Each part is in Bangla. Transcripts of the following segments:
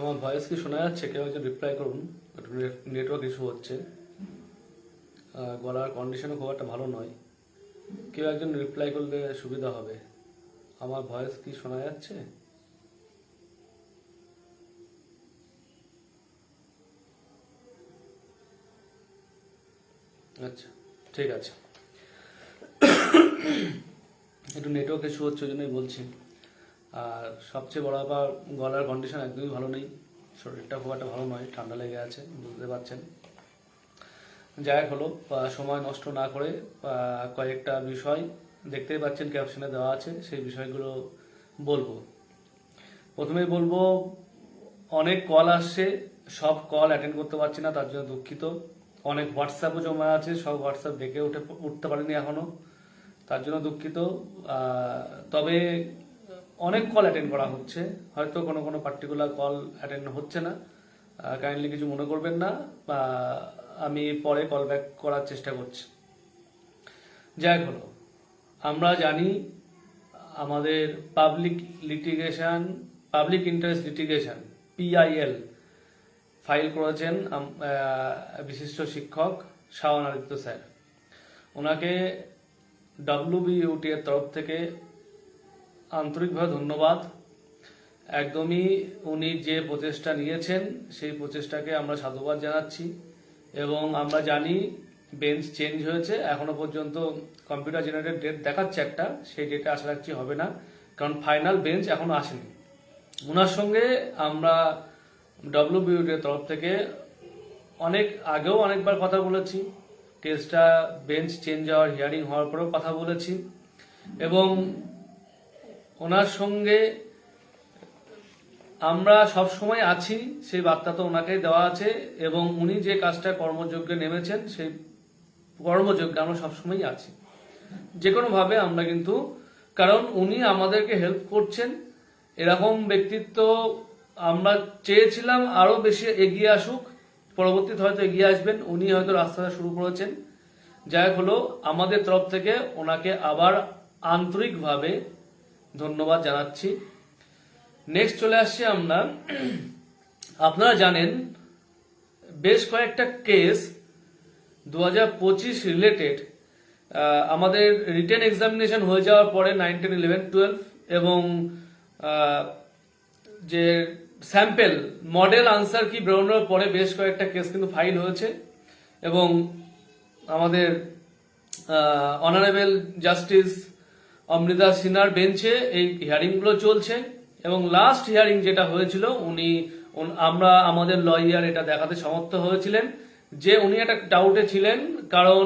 আমার ভয়েস কি শোনা যাচ্ছে? কেউ একজন রিপ্লাই করুন। একটু নেটওয়ার্ক ইস্যু হচ্ছে। গলার কন্ডিশনও খুব একটা ভালো নয়। কেউ একজন রিপ্লাই করলে সুবিধা হবে। আমার ভয়েস কি শোনা যাচ্ছে? আচ্ছা ঠিক আছে। একটু নেটওয়ার্ক ইস্যু হচ্ছে ওই জন্যই বলছি। আর সবচেয়ে বড় ব্যাপার, গলার কন্ডিশন একদমই ভালো নেই। শরীরটা খুব একটা ভালো নয়, ঠান্ডা লেগে আছে, বুঝতে পারছেন। যাই হলো সময় নষ্ট না করে কয়েকটা বিষয় দেখতেই পাচ্ছেন ক্যাপশনে দেওয়া আছে, সেই বিষয়গুলো বলব। প্রথমেই বলব, অনেক কল আসছে, সব কল অ্যাটেন্ড করতে পারছি না, তার জন্য দুঃখিত। অনেক হোয়াটসঅ্যাপও জমা আছে, সব হোয়াটসঅ্যাপ দেখে উঠে, উঠতে পারিনি এখনও তার জন্য দুঃখিত। তবে অনেক কল অ্যাটেন্ড করা হচ্ছে। হয়তো কোনো কোনো পার্টিকুলার কল অ্যাটেন্ড হচ্ছে না। কাইন্ডলি কিছু মনে করবেন না। আমি পরে কল ব্যাক করার চেষ্টা করছি। যাই হলো, আমরা জানি আমাদের public litigation public interest litigation PIL file করেছেন বিশিষ্ট শিক্ষক শাওন আদিত্য স্যার। ওনাকে ডাব্লিউবিইউটি এর তরফ থেকে আন্তরিকভাবে ধন্যবাদ। একদমই উনি যে প্রচেষ্টা নিয়েছেন, সেই প্রচেষ্টাকে আমরা সাধুবাদ জানাচ্ছি এবং আমরা জানি বেঞ্চ চেঞ্জ হয়েছে। এখনও পর্যন্ত কম্পিউটার জেনারেটেড ডেট দেখাচ্ছে একটা, সেই ডেটে আশা রাখছি হবে না। কারণ ফাইনাল বেঞ্চ এখনও আসেনি। ওনার সঙ্গে আমরা ডব্লিউবিউটির তরফ থেকে অনেক আগেও অনেকবার কথা বলেছি। কেসটা বেঞ্চ চেঞ্জ হওয়ার হিয়ারিং হওয়ার পরেও কথা বলেছি। এবং ওনার সঙ্গে আমরা সব সময় আছি, সেই বার্তা তো ওনাকে দেওয়া আছে, এবং উনি যে কাজটা কর্মযজ্ঞে নেমেছেন, সেই কর্মযজ্ঞে আমরা সবসময় আছি। যে কোনোভাবে আমরা কিন্তু, কারণ উনি আমাদেরকে হেল্প করছেন, এরকম ব্যক্তিত্ব আমরা চেয়েছিলাম আরও বেশি এগিয়ে আসুক, পরবর্তীতে হয়তো এগিয়ে আসবেন, উনি হয়তো রাস্তাটা শুরু করেছেন। যাই হলো, আমাদের তরফ থেকে ওনাকে আবার আন্তরিকভাবে ধন্যবাদ জানাচ্ছি। নেক্সট চলে আসছি আমরা। আপনারা জানেন, বেশ কয়েকটা কেস দু হাজার পঁচিশ রিলেটেড আমাদের রিটেন এক্সামিনেশন হয়ে যাওয়ার পরে নাইন টেন ইলেভেন টুয়েলভ এবং যে স্যাম্পেল মডেল আনসার কি বেরোনোর পরে বেশ কয়েকটা কেস কিন্তু ফাইল হয়েছে এবং আমাদের অনারেবল জাস্টিস অমৃতা সিনহার বেঞ্চে এই হিয়ারিংগুলো চলছে এবং লাস্ট হিয়ারিং যেটা হয়েছিল, উনি আমরা আমাদের লয়ার এটা দেখাতে সমর্থ হয়েছিলেন যে উনি একটা ডাউটে ছিলেন, কারণ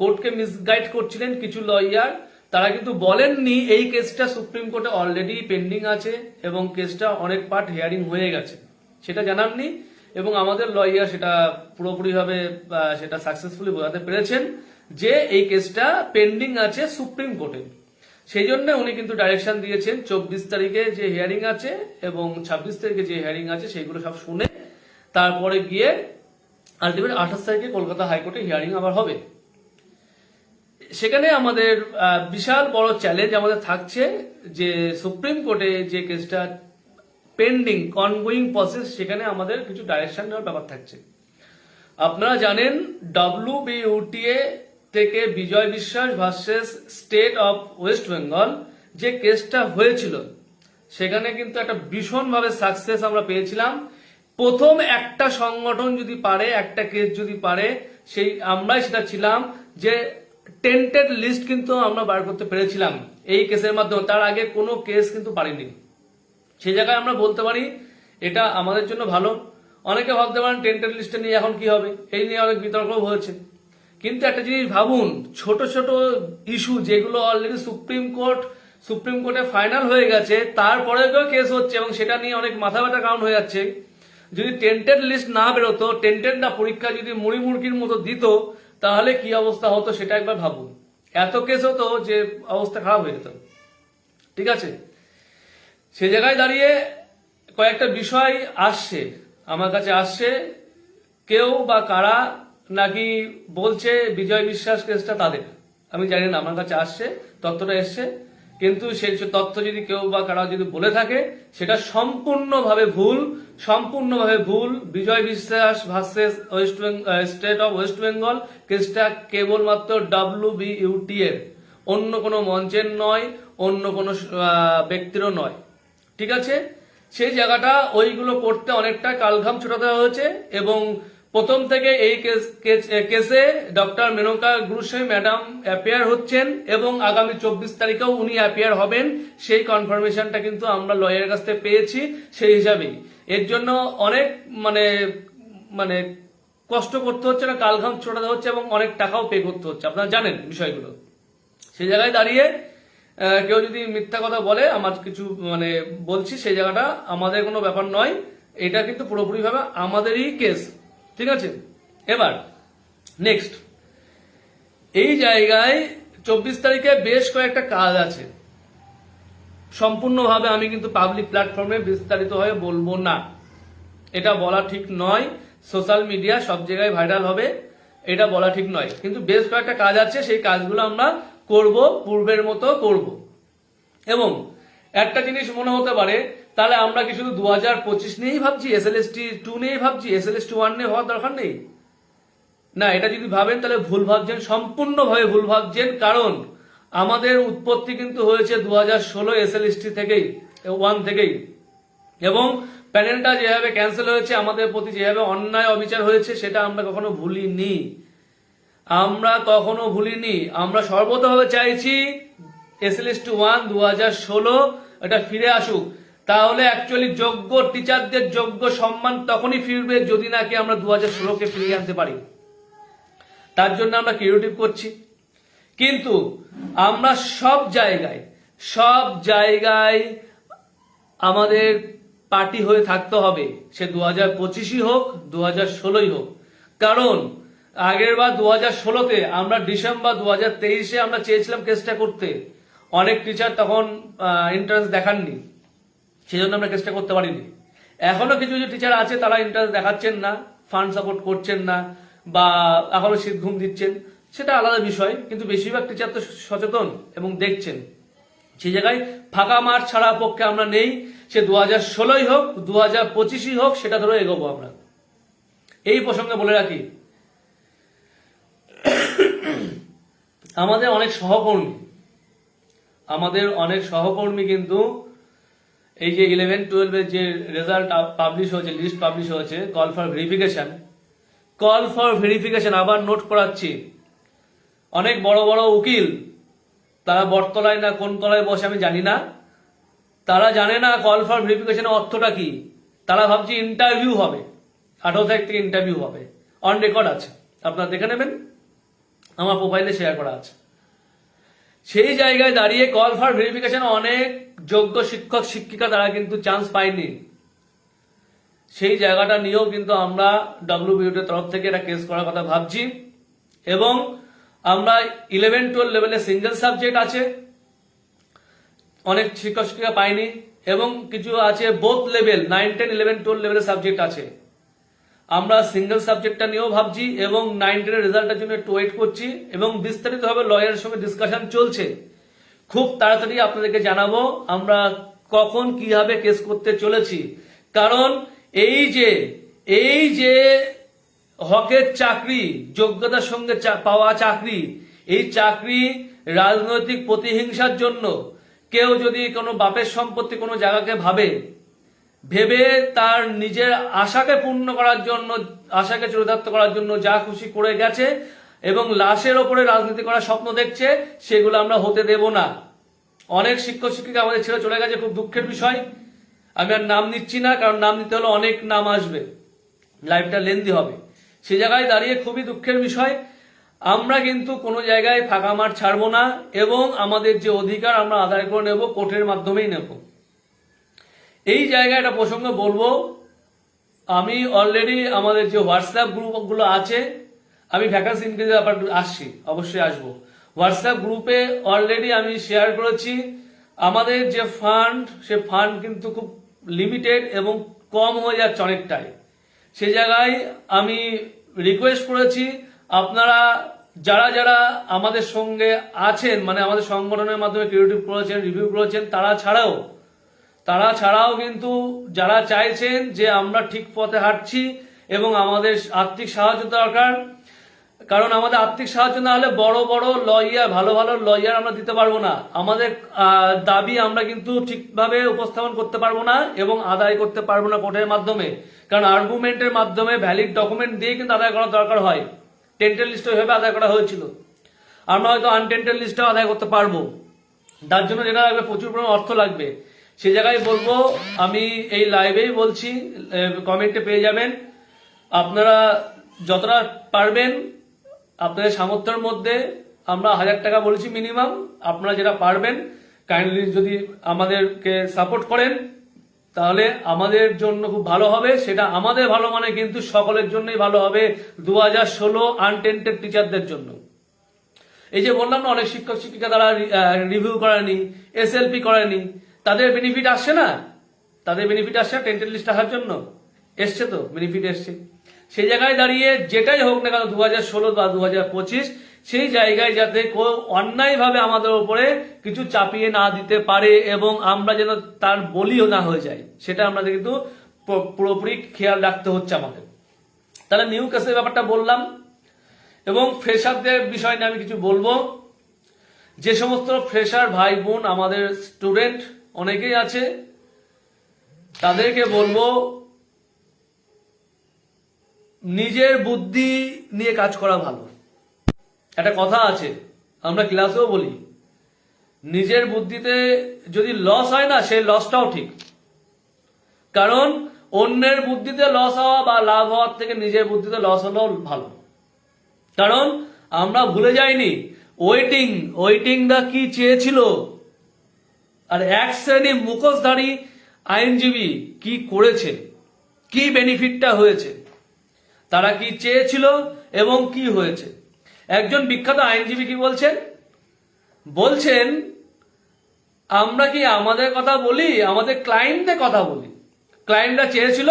কোর্টকে মিসগাইড করছিলেন কিছু লয়ার তারা কিন্তু বলেননি এই কেসটা সুপ্রিম কোর্টে অলরেডি পেন্ডিং আছে এবং কেসটা অনেক পার্ট হিয়ারিং হয়ে গেছে। সেটা জানাননি এবং আমাদের লয়ার সেটা পুরোপুরিভাবে সেটা সাকসেসফুলি বোঝাতে পেরেছেন যে এই কেসটা পেন্ডিং আছে সুপ্রিম কোর্টে। সেই জন্য উনি কিন্তু ডাইরেকশন দিয়েছেন, চব্বিশ তারিখে যে হিয়ারিং আছে এবং ছাব্বিশ তারিখে যে হিয়ারিং আছে সেগুলো সব শুনে তারপরে গিয়ে আলটিমেট আঠাশ তারিখে কলকাতা হাইকোর্টে হিয়ারিং আবার হবে। সেখানে আমাদের বিশাল বড় চ্যালেঞ্জ আমাদের থাকছে যে সুপ্রিম কোর্টে যে কেসটা পেন্ডিং অনগোয়িং প্রসেস সেখানে আমাদের কিছু ডাইরেকশন নেওয়ার ব্যাপার থাকছে। আপনারা জানেন ডব্লিউবিউটিএ থেকে Bijoy Biswas versus state of West Bengal যে কেসটা হয়েছিল, সেখানে কিন্তু একটা ভীষণভাবে সাকসেস আমরা পেয়েছিলাম। প্রথম একটা সংগঠন যদি পারে, একটা কেস যদি পারে, সেই আমরাই সেটা ছিলাম যে টেন্টেড লিস্ট কিন্তু আমরা বার করতে পেরেছিলাম এই কেসের মাধ্যমে। তার আগে কোনো কেস কিন্তু পারিনি। সে জায়গায় আমরা বলতে পারি, এটা আমাদের জন্য ভালো। অনেকে ভাবতে পারেন টেন্টেড লিস্টে নিয়ে এখন কি হবে? এই নিয়ে অনেক বিতর্ক হয়েছে। কিন্তু একটা জিনিস ভাবুন, ছোট ছোট ইস্যু যেগুলো অলরেডি সুপ্রিম কোর্ট, সুপ্রিম কোর্টে ফাইনাল হয়ে গেছে তারপরে কেস হচ্ছে এবং সেটা নিয়ে অনেক মাথা ব্যথা কারণ হয়ে যাচ্ছে। যদি টেন্টেড লিস্ট না বেরোতো টেন্টেড না পরীক্ষা যদি মুড়ি মুড়কির মতো দিত, তাহলে কি অবস্থা হতো সেটা একবার ভাবুন। এত কেস হতো যে অবস্থা খারাপ হয়ে যেত। ঠিক আছে? সে জায়গায় দাঁড়িয়ে কয়েকটা বিষয় আসছে, আমার কাছে আসছে, কেউ বা কারা নাকি বলছে বিজয় বিশ্বাস কেসটা তাদের? আমি জানি না, আমার কাছে আসছে, তথ্যটা এসছে। কিন্তু সেই তথ্য যদি কেউ বা কারা যদি বলে থাকে, সেটা সম্পূর্ণভাবে ভুল সম্পূর্ণভাবে ভুল। Bijoy Biswas versus West state of West Bengal কেসটা কেবলমাত্র ডাব্লিউ বি এর। অন্য কোনো মঞ্চের নয়, অন্য কোনো ব্যক্তিরও নয়। ঠিক আছে? সেই জায়গাটা ওইগুলো করতে অনেকটা কালঘাম ছোটাতে হয়েছে এবং প্রথম থেকে এই case- doctor Menaka Guruswamy madam appear হচ্ছেন এবং আগামী চব্বিশ তারিখেও উনি অ্যাপিয়ার হবেন। সেই কনফার্মেশনটা কিন্তু আমরা লয়ারের কাছ থেকে পেয়েছি সেই হিসাবেই। এর জন্য অনেক মানে মানে কষ্ট করতে হচ্ছে না, কালঘাম ছোটাতে হচ্ছে এবং অনেক টাকাও পে করতে হচ্ছে। আপনারা জানেন বিষয়গুলো। সেই জায়গায় দাঁড়িয়ে কেউ যদি মিথ্যা কথা বলে, আমার কিছু মানে বলছি, সেই জায়গাটা আমাদের কোনো ব্যাপার নয়। এটা কিন্তু পুরোপুরিভাবে আমাদেরই কেস ঠিক আছে? এবার নেক্সট এই জায়গায় চব্বিশ তারিখে বেশ কয়েকটা কাজ আছে। সম্পূর্ণভাবে আমি কিন্তু পাবলিক প্ল্যাটফর্মে বিস্তারিতভাবে বলব না। এটা বলা ঠিক নয়। সোশ্যাল মিডিয়া সব জায়গায় ভাইরাল হবে। এটা বলা ঠিক নয়। কিন্তু বেশ কয়েকটা কাজ আছে। সেই কাজগুলো আমরা করব, পূর্বের মতো করব। এবং একটা জিনিস মনে হতে পারে তাহলে আমরা কি শুধু দু হাজার পঁচিশ নিয়েই ভাবছি? S L S T two নিয়েই ভাবছি? S L S two one নিয়ে হওয়ার দরকার নেই? না, এটা যদি ভাবেন তাহলে ভুল ভাবছেন, সম্পূর্ণভাবে ভুল ভাবছেন, কারণ আমাদের উৎপত্তি কিন্তু হয়েছে দু হাজার ষোলো এস এল এস টি থেকেই ওয়ান থেকেই। এবং প্যানেলটা যেভাবে ক্যান্সেল হয়েছে, আমাদের প্রতি যেভাবে অন্যায় অবিচার হয়েছে, সেটা আমরা কখনো ভুলিনি। আমরা কখনো ভুলিনি। আমরা সর্বতভাবে চাইছি S L S two one দু হাজার ষোলো এটা ফিরে আসুক। তাহলে অ্যাকচুয়ালি যোগ্য টিচারদের যোগ্য সম্মান তখনই ফিরবে যদি নাকি আমরা দু হাজার ষোলোকে ফিরিয়ে আনতে পারি। তার জন্য আমরা ক্রিয়েটিভ করছি। কিন্তু আমরা সব জায়গায় সব জায়গায় আমাদের পার্টি হয়ে থাকতে হবে। সে দু হাজার পঁচিশই হোক দু হাজার ষোলোই হোক। কারণ আগের বার দু হাজার ষোলোতে আমরা ডিসেম্বর দু হাজার তেইশে আমরা চেয়েছিলাম কেসটা করতে। অনেক টিচার তখন ইন্টারেস্ট দেখাননি। সেই জন্য আমরা কেসটা করতে পারিনি। এখনও কিছু কিছু টিচার আছে, তারা ইন্টারেস্ট দেখাচ্ছেন না ফান্ড সাপোর্ট করছেন না, বা এখনও শীত ঘুম দিচ্ছেন, সেটা আলাদা বিষয়, কিন্তু বেশিরভাগ টিচার তো সচেতন এবং দেখছেন। সেই জায়গায় ফাঁকা মাঠ ছাড়া পক্ষে আমরা নেই, সে দু হাজার ষোলোই হোক দু হাজার পঁচিশই হোক, সেটা ধরে এগোবো আমরা। এই প্রসঙ্গে বলে রাখি, আমাদের অনেক সহকর্মী, আমাদের অনেক সহকর্মী কিন্তু এই যে ইলেভেন টুয়েলভের যে রেজাল্ট পাবলিশ হয়েছে লিস্ট পাবলিশ হয়েছে call for verification call for verification আবার নোট করাচ্ছি অনেক বড় বড় উকিল, তারা বটতলায় না কোন তলায় বসে আমি জানি না। তারা জানে না কল ফর ভেরিফিকেশনের অর্থটা কি। তারা ভাবছে ইন্টারভিউ হবে। আঠারো তারিখ থেকে ইন্টারভিউ হবে। অন রেকর্ড আছে। আপনারা দেখে নেবেন। আমার প্রোফাইলে শেয়ার করা আছে। সেই জায়গায় দাঁড়িয়ে কল ফর ভেরিফিকেশন অনেক যোগ্য শিক্ষক, শিক্ষিকা তারা কিন্তু চান্স পায়নি। সেই জায়গাটা নিয়েও কিন্তু আমরা ডব্লিউবিউটির তরফ থেকে এটা কেস করার কথা ভাবছি এবং আমরা ইলেভেন টুয়েলভ লেভেলে সিঙ্গেল সাবজেক্ট আছে। অনেক শিক্ষক, শিক্ষিকা পায়নি এবং কিছু আছে both level nine ten eleven twelve লেভেলের সাবজেক্ট আছে। আমরা সিঙ্গেল সাবজেক্টটা নিয়েও ভাবছি এবং নাইন টেনের রেজাল্টের জন্য একটু ওয়েট করছি এবং বিস্তারিতভাবে লয়ারের সঙ্গে ডিসকাশন চলছে। খুব তাড়াতাড়ি আপনাদেরকে জানাব আমরা কখন কীভাবে কেস করতে চলেছি। কারণ এই যে এই যে হকের চাকরি, যোগ্যতার সঙ্গে পাওয়া চাকরি, এই চাকরি রাজনৈতিক প্রতিহিংসার জন্য কেউ যদি কোনো বাপের সম্পত্তি কোনো জায়গাকে ভাবে ভেবে তার নিজের আশাকে পূর্ণ করার জন্য, আশাকে চরিতার্থ করার জন্য যা খুশি করে গেছে এবং লাশের ওপরে রাজনীতি করার স্বপ্ন দেখছে, সেগুলো আমরা হতে দেব না। অনেক শিক্ষক, শিক্ষিকা আমাদের ছেড়ে চলে গেছে, খুব দুঃখের বিষয়। আমি আর নাম নিচ্ছি না, কারণ নাম নিতে হলে অনেক নাম আসবে। লাইফটা লেন্দি হবে। সে জায়গায় দাঁড়িয়ে খুবই দুঃখের বিষয়। আমরা কিন্তু কোনো জায়গায় ফাঁকা মাঠ ছাড়বো না এবং আমাদের যে অধিকার আমরা আদায় করে নেব, কোর্টের মাধ্যমেই নেব। এই জায়গায় একটা প্রসঙ্গ বলব, আমি অলরেডি আমাদের যে হোয়াটসঅ্যাপ গ্রুপগুলো আছে, আমি ভ্যাকান্সি ইনক্রিজের ব্যাপার আসছি, অবশ্যই আসব। হোয়াটসঅ্যাপ গ্রুপে অলরেডি আমি শেয়ার করেছি, আমাদের যে ফান্ড সে ফান্ড কিন্তু খুব লিমিটেড এবং কম হয়ে যাচ্ছে অনেকটাই। সে জায়গায় আমি রিকোয়েস্ট করেছি, আপনারা যারা যারা আমাদের সঙ্গে আছেন মানে আমাদের সংগঠনের মাধ্যমে ক্রিয়েটিভ করেছেন রিভিউ করেছেন, তারা ছাড়াও তারা ছাড়াও কিন্তু যারা চাইছেন যে আমরা ঠিক পথে হাঁটছি এবং আমাদের আর্থিক সাহায্য দরকার, কারণ আমাদের আর্থিক সাহায্য না হলে বড় বড় লয়ার, ভালো ভালো লয়ার আমরা দিতে পারব না। আমাদের দাবি আমরা কিন্তু ঠিকভাবে উপস্থাপন করতে পারব না এবং আদায় করতে পারব না কোর্টের মাধ্যমে। কারণ আর্গুমেন্টের মাধ্যমে ভ্যালিড ডকুমেন্ট দিয়ে কিন্তু আদায় করা দরকার হয়। টেন্টেল লিস্ট ওইভাবে আদায় করা হয়েছিল। আমরা হয়তো আনটেন্টেল লিস্টটাও আদায় করতে পারব। তার জন্য যেটা লাগবে, প্রচুর পরিমাণ অর্থ লাগবে। সে জায়গায় বলব, আমি এই লাইভেই বলছি কমেন্টে পেয়ে যাবেন। আপনারা যতটা পারবেন, আপনাদের সামর্থ্যের মধ্যে আমরা হাজার টাকা বলেছি মিনিমাম আপনারা যেটা পারবেন কাইন্ডলি যদি আমাদেরকে সাপোর্ট করেন, তাহলে আমাদের জন্য খুব ভালো হবে। সেটা আমাদের ভালো মানে কিন্তু সকলের জন্যই ভালো হবে দু হাজার ষোলো আনটেন্টেড টিচারদের জন্য। এই যে বললাম না, অনেক শিক্ষক শিক্ষিকা তারা রিভিউ করেনি এস এসএলপি করেনি তাদের বেনিফিট আসছে না? তাদের বেনিফিট আসছে টেন্টেল লিস্ট আসার জন্য? এসছে তো বেনিফিট এসছে। সেই জায়গায় দাঁড়িয়ে যেটাই হোক না কেন দু হাজার ষোলো বা দু হাজার পঁচিশ, সেই জায়গায় যাতে অন্যায়ভাবে আমাদের উপরে কিছু চাপিয়ে না দিতে পারে এবং আমরা যেন তার বলিও না হয়ে যায়, সেটা আমাদের কিন্তু পুরোপুরি খেয়াল রাখতে হচ্ছে আমাদের। তাহলে নিউ কেসের ব্যাপারটা বললাম, এবং ফ্রেশারদের বিষয় নিয়ে আমি কিছু বলব। যে সমস্ত ফ্রেশার ভাই বোন আমাদের স্টুডেন্ট অনেকেই আছে, তাদেরকে বলব, নিজের বুদ্ধি নিয়ে কাজ করা ভালো। একটা কথা আছে, আমরা ক্লাসেও বলি, নিজের বুদ্ধিতে যদি লস হয় না, সেই লসটাও ঠিক। কারণ, অন্যের বুদ্ধিতে লস হওয়া বা লাভ হওয়ার থেকে নিজের বুদ্ধিতে লস হলেও ভালো। কারণ, আমরা ভুলে যাইনি ওয়েটিং ওয়েটিং দা কি চেয়েছিল? আর এক শ্রেণি মুখোশধারী আইনজীবী কি করেছে? কি বেনিফিটটা হয়েছে? তারা কি চেয়েছিল এবং কি হয়েছে? একজন বিখ্যাত আইনজীবী কি বলছেন? বলছেন, আমরা কি আমাদের কথা বলি? আমাদের ক্লায়েন্টদের কথা বলি? ক্লায়েন্টরা চেয়েছিল?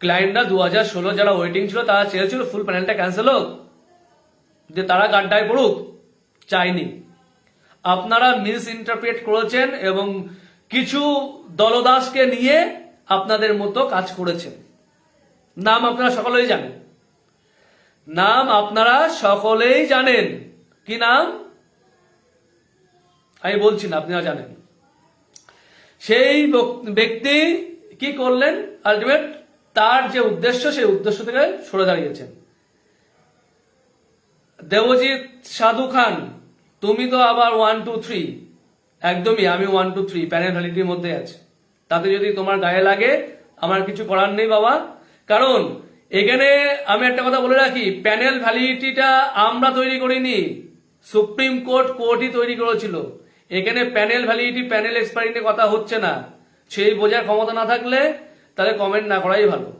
ক্লায়েন্টরা দু হাজার ষোলো যারা ওয়েটিং ছিল, তারা চেয়েছিল ফুল প্যানেলটা ক্যান্সেল হোক, যে তারা গাড্ডায় পড়ুক চাইনি আপনারা মিস ইন্টারপ্রেট করেছেন এবং কিছু দলদাসকে নিয়ে আপনাদের মতো কাজ করেছেন। নাম আপনারা সকলেই জানেন। নাম আপনারা সকলেই জানেন। কি নাম? আমি বলছি না, আপনারা জানেন। সেই ব্যক্তি কি করলেন আলটিমেট তার যে উদ্দেশ্য, সেই উদ্দেশ্য থেকে সরে দাঁড়িয়েছেন। দেবজিৎ সাধু খান তুমি তো আবার ওয়ান টু থ্রি একদমই, আমি ওয়ান টু থ্রি প্যানেল ভ্যালিডিটির মধ্যে আছে। তাতে যদি তোমার গায়ে লাগে, আমার কিছু করার নেই বাবা। কারণ, এখানে আমি একটা কথা বলে রাখি প্যানেল ভ্যালিডিটিটা আমরা তৈরি করিনি। সুপ্রিম কোর্ট কোর্টই তৈরি করেছিল। এখানে প্যানেল ভ্যালিডিটি প্যানেল এক্সপায়ারি নিয়ে কথা হচ্ছে না। সেই বোঝার ক্ষমতা না থাকলে, তাহলে কমেন্ট না করাই ভালো।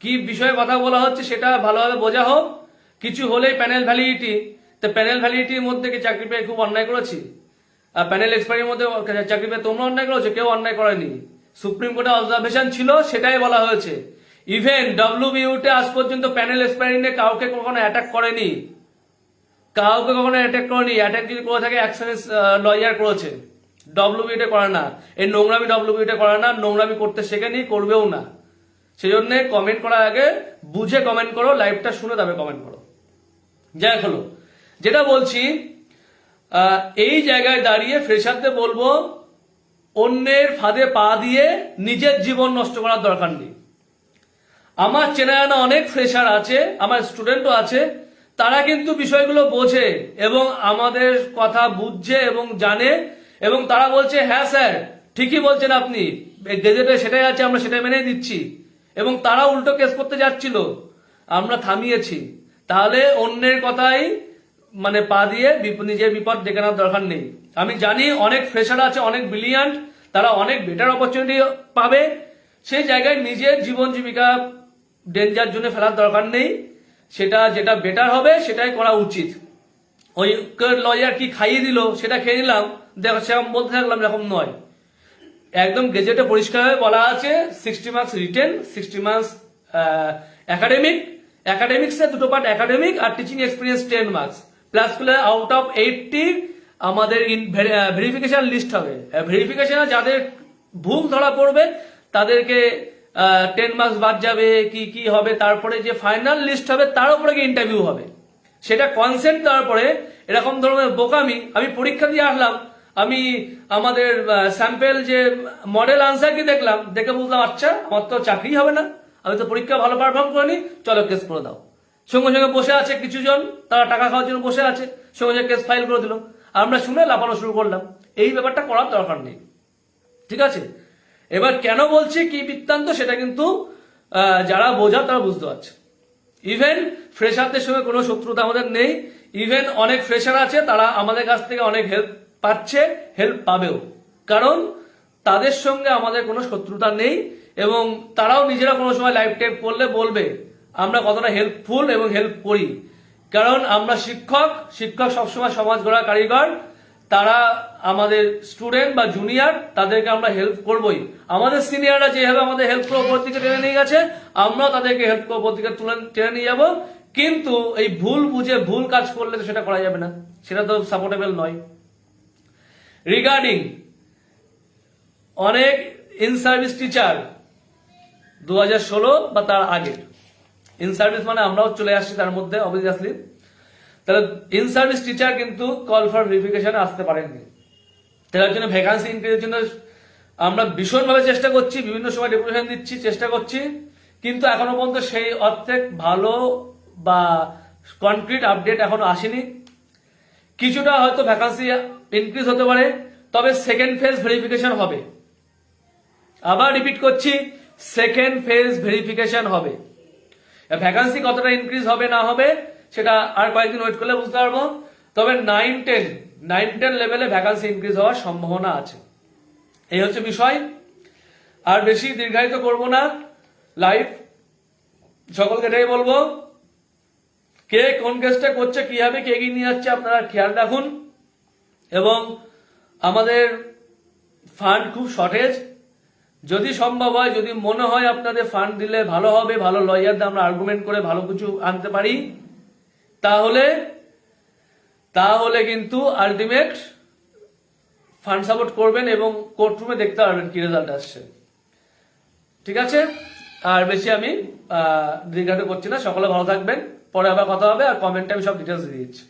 কি বিষয়ে কথা বলা হচ্ছে, সেটা ভালোভাবে বোঝা হোক। কিছু হলেই প্যানেল ভ্যালিডিটি তো প্যানেল ভ্যালিডিটির মধ্যে কি চাকরি পেয়ে খুব অন্যায় করেছি? আর প্যানেল এক্সপায়ারির মধ্যে চাকরি পেয়ে তোমরা অন্যায় করেছ? কেউ অন্যায় করেনি। সুপ্রিম কোর্টে অবজারভেশন ছিল, সেটাই বলা হয়েছে। ইভেন ডব্লিউবিউতে আজ পর্যন্ত প্যানেল এক্সপায়ারি নিয়ে কাউকে কখনো অ্যাটাক করেনি। কাউকে কখনো অ্যাটাক করেনি। অ্যাটাক যদি করে থাকে অ্যাকশনের লয়ার করেছে। ডব্লিউবিউতে করে না। এই নোংরামি ডব্লিউবিউতে করে না। নোংরামি করতে শেখেনি, করবেও না। সেই জন্য কমেন্ট করার আগে বুঝে কমেন্ট করো লাইভটা শুনে তবে কমেন্ট করো। যাই হলো। যেটা বলছি এই জায়গায় দাঁড়িয়ে ফ্রেশারদের বলব, অন্যের ফাঁদে পা দিয়ে নিজের জীবন নষ্ট করার দরকার নেই। আমার চেনা জানা অনেক ফ্রেশার আছে, আমার স্টুডেন্টও আছে, তারা কিন্তু বিষয়গুলো বোঝে এবং আমাদের কথা বুঝছে এবং জানে এবং তারা বলছে হ্যাঁ স্যার, ঠিকই বলছেন আপনি গেজেটে সেটাই আছে, আমরা সেটাই মেনে দিচ্ছি এবং তারা উল্টো কেস করতে যাচ্ছিল, আমরা থামিয়েছি। তাহলে অন্যের কথাই মানে পা দিয়ে নিজের বিপদ ডেকে নেওয়ার দরকার নেই। আমি জানি অনেক ফ্রেশার আছে, অনেক ব্রিলিয়ান্ট তারা অনেক বেটার অপরচুনিটি পাবে। সেই জায়গায় নিজের জীবন জীবিকা ডেঞ্জার জন্য ফেলার দরকার নেই। সেটা যেটা বেটার হবে, সেটাই করা উচিত। ওই লয়ার কি খাইয়ে দিল, সেটা খেয়ে নিলাম। দেখো সেরকম বলতে থাকলাম এরকম নয়। একদম গেজেটে পরিষ্কারভাবে বলা আছে sixty marks written sixty marks academic একাডেমিক্সে দুটো পার্ট একাডেমিক আর teaching experience ten marks plus করলে আউট অফ এইটটি আমাদের ভেরিফিকেশন লিস্ট হবে। ভেরিফিকেশনে যাদের ভুল ধরা পড়বে, তাদেরকে টেন মার্কস বাদ যাবে, কি কি হবে, তারপরে যে ফাইনাল লিস্ট হবে, তার উপরে গিয়ে ইন্টারভিউ হবে। সেটা কনসেন্ট দেওয়ার পরে এরকম ধরনের বোকামি, আমি পরীক্ষা দিয়ে আসলাম, আমি আমাদের স্যাম্পেল যে মডেল আনসার কি দেখলাম, দেখে বুঝলাম আচ্ছা আমার তো চাকরি হবে না, আমি তো পরীক্ষা ভালো পারফর্ম করিনি, চলো কেস করে দাও। সঙ্গে সঙ্গে বসে আছে কিছু জন তারা টাকা খাওয়ার জন্য বসে আছে, সঙ্গে সঙ্গে কেস ফাইল করে দিল। আমরা শুনে লাফানো শুরু করলাম। এই ব্যাপারটা করার দরকার নেই। ঠিক আছে? এবার কেন বলছি কি বৃত্তান্ত সেটা কিন্তু যারা বোঝা তারা বুঝতে পারছে। ইভেন ফ্রেশারদের সঙ্গে কোনো শত্রুতা আমাদের নেই। ইভেন অনেক ফ্রেশার আছে, তারা আমাদের কাছ থেকে অনেক হেল্প পাচ্ছে হেল্প পাবেও। কারণ তাদের সঙ্গে আমাদের কোনো শত্রুতা নেই এবং তারাও নিজেরা কোনো সময় লাইভ টেপ করলে বলবে আমরা কতটা হেল্পফুল এবং হেল্প করি। কারণ আমরা শিক্ষক শিক্ষক সবসময় সমাজ গড়া কারিগর। তারা আমাদের স্টুডেন্ট বা জুনিয়র তাদেরকে আমরা হেল্প করবই। আমাদের সিনিয়ররা যেভাবে আমাদের হেল্প করে ওপর দিকে টেনে নিয়ে গেছে, আমরাও তাদেরকে হেল্প করে ওপর দিকে তুলে, টেনে নিয়ে যাব। কিন্তু এই ভুল বুঝে ভুল কাজ করলে তো সেটা করা যাবে না। সেটা তো সাপোর্টেবল নয়। রিগার্ডিং অনেক ইন সার্ভিস টিচার দু হাজার ষোলো বা তার আগে ইন সার্ভিস মানে আমরাও চলে আসছি তার মধ্যে অবভিয়াসলি তাহলে ইন সার্ভিস টিচার কিন্তু কল ফর ভেরিফিকেশনে আসতে পারেননি। তার জন্য ভ্যাকান্সি ইনক্রিজের জন্য আমরা ভীষণভাবে চেষ্টা করছি, বিভিন্ন সময় ডেপুটেশন দিচ্ছি, চেষ্টা করছি। কিন্তু এখনও পর্যন্ত সেই অর্থে ভালো বা কনক্রিট আপডেট এখনও আসেনি। কিছুটা হয়তো ভ্যাকান্সি ইনক্রিজ হতে পারে, তবে সেকেন্ড ফেজ ভেরিফিকেশন হবে। আবার রিপিট করছি সেকেন্ড ফেজ ভেরিফিকেশন হবে। ভ্যাকান্সি কতটা ইনক্রিজ হবে, না হবে, সেটা আর কয়েকদিন ওয়েট করলে বুঝতে পারব। তবে নাইন টেন নাইন টেন লেভেলে ভ্যাকান্সি ইনক্রিজ হওয়ার সম্ভাবনা আছে। এই হচ্ছে বিষয়। আর বেশি দীর্ঘায়িত করব না। লাইভ সকলকে এটাই বলব। কে কোন কেসটা করছে কীভাবে কে এগিয়ে নিয়ে যাচ্ছে, আপনারা খেয়াল রাখুন। এবং আমাদের ফান্ড খুব শর্টেজ যদি সম্ভব হয়, যদি মনে হয় আপনাদের ফান্ড দিলে ভালো হবে, ভালো লয়ারদের আমরা আর্গুমেন্ট করে ভালো কিছু আনতে পারি, তাহলে তাহলে কিন্তু আলটিমেট ফান্ড সাপোর্ট করবেন এবং কোর্টরুমে দেখতে পারবেন কি রেজাল্ট আসছে। ঠিক আছে? আর বেশি আমি দীর্ঘাট করছি না। সকলে ভালো থাকবেন। পরে আবার কথা হবে আর কমেন্টে আমি সব ডিটেলস দিয়ে দিচ্ছি।